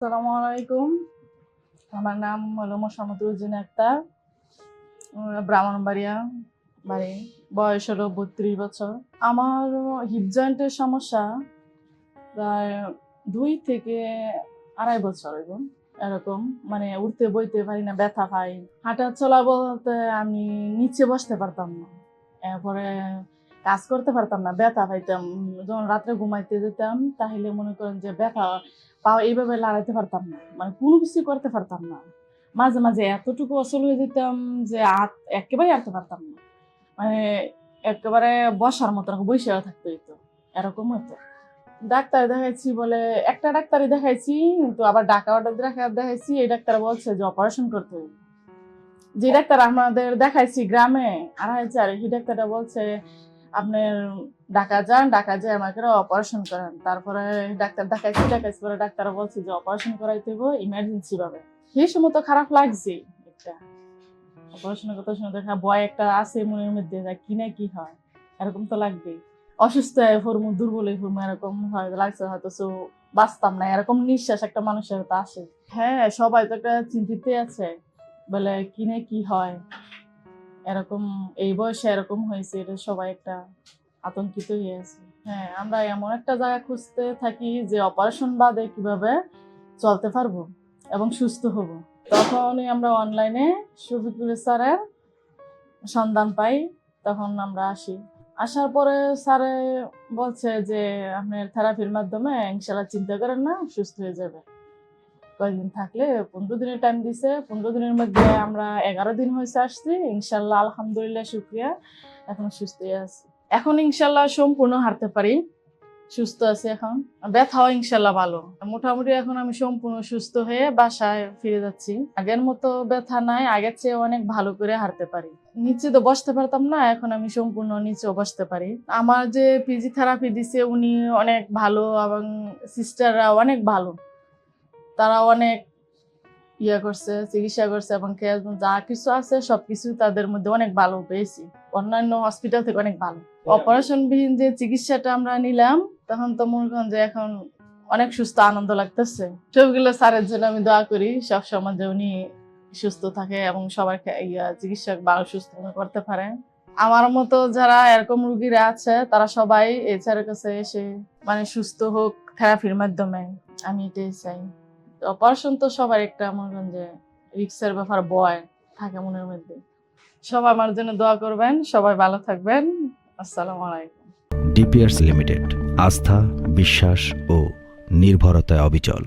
আসসালামু আলাইকুম। আমার নাম হলো মোসামতুজ্জিন আক্তার। ব্রাহ্মণবাড়িয়া বাড়ি। বয়স হলো বত্রিশ বছর। আমার হিপ জয়েন্টের সমস্যা প্রায় দুই থেকে আড়াই বছর এবং এরকম। মানে উঠতে, বইতে পারি না, ব্যথা পাই হাঁটা চলা বলতে আমি নিচে বসতে পারতাম না। এরপরে কাজ করতে পারতাম না, ব্যথা পাইতাম। যখন রাত্রে ঘুমাইতে যেতাম, তাহলে মনে করেন যে ব্যথা পাও এইভাবে লড়াইতে পারতাম না। মানে কোনো কিছু করতে পারতাম না। মাঝে মাঝে এতটুকু অসল হয়ে যেতাম যে হাত একেবারে আঁটতে পারতাম না। মানে একেবারে বসার মতো বসে থাকতে হইতো। এরকম হতো ডাক্তার দেখাইছি বলে, একটা ডাক্তারই দেখাইছি, কিন্তু আবার ডাকা দেখা দেখাইছি, এই ডাক্তার বলছে যে অপারেশন করতে হবে। যে ডাক্তার আমাদের দেখাইছি গ্রামে, আড়াই চার সেই ডাক্তারটা বলছে আপনার ঢাকা যান, ঢাকা যায় আমাকে অপারেশন করেন। তারপরে ডাক্তার দেখাইছি দেখাইছি, পরে ডাক্তার বলছে যে অপারেশন করাইতে হবে ইমার্জেন্সি ভাবে। সেই সময় তো খারাপ লাগছে একটা। অপারেশন করতে সময় দেখা ভয় একটা আছে মনের মধ্যে কি না কি হয়। এরকম তো লাগবেই। অসুস্থ হয়ে ফরমু দুর্বল হয়ে এরকম হয়, লাগছে হয়তো সো বাঁচতাম না, এরকম নিঃশ্বাস একটা মানুষের হয়তো আসে। হ্যাঁ সবাই তো একটা চিন্তিত আছে। বলে কিনে কি হয়। এরকম, এই বয়সে এরকম হয়েছে, এটা সবাই একটা আতঙ্কিত হয়ে আছে। হ্যাঁ আমরা এমন একটা জায়গা খুঁজতে থাকি যে অপারেশন বাদে কীভাবে চলতে পারব এবং সুস্থ হব। তখনই আমরা অনলাইনে শফিকুল স্যারের সন্ধান পাই, তখন আমরা আসি। আসার পরে স্যারে বলছে যে আপনার থেরাপির মাধ্যমে ইনশাল্লাহ চিন্তা করেন না, সুস্থ হয়ে যাবে। কয়েকদিন থাকলে পনেরো দিনের টাইম দিছে। পনেরো দিনের মধ্যে আমরা এগারো দিন হয়েছে আসছি। ইনশাল্লাহ, আলহামদুলিল্লাহ, শুক্রিয়া। এখন সুস্থ আছি। এখন ইনশাল্লাহ সম্পূর্ণ হারতে পারি। সুস্থ আছি এখন। ব্যথাও ইনশাল্লাহ ভালো। মোটামুটি এখন আমি সম্পূর্ণ সুস্থ হয়ে বাসায় ফিরে যাচ্ছি। আগের মতো ব্যথা নাই, আগের চেয়ে অনেক ভালো করে হারতে পারি। নিচে তো বসতে পারতাম না, এখন আমি সম্পূর্ণ নিচেও বসতে পারি। আমার যে পিজি থেরাপি দিছে, উনি অনেক ভালো এবং সিস্টাররা অনেক ভালো। তারা অনেক ইয়ে করছে চিকিৎসা করছে এবং যা কিছু আছে সবকিছু তাদের মধ্যে অনেক ভালো পেয়েছি। অন্যান্য হসপিটাল থেকে অনেক ভালো। অপারেশন বিহীন যে চিকিৎসাটা আমরা নিলাম তখন তো মনে করেন যে এখন অনেক সুস্থ আনন্দ লাগতেছে। সবগুলো স্যারের জন্য আমি দোয়া করি সব সমাজে উনি সুস্থ থাকে এবং সবার ইয়া চিকিৎসক ভালো সুস্থ করতে পারে। আমার মতো যারা এরকম রুগীরা আছে তারা সবাই এই স্যারের কাছে এসে মানে সুস্থ হোক থেরাপির মাধ্যমে আমি এটাই চাই। অপারেশন তো সবার একটা মনে করেন যে রিক্সের ব্যাপার বয় থাকে মনের মধ্যে। সবাই আমার জন্য দোয়া করবেন, সবাই ভালো থাকবেন। আসসালাম আলাইকুম। ডিপিয়ার্স লিমিটেড, আস্থা, বিশ্বাস ও নির্ভরতায় অবিচল।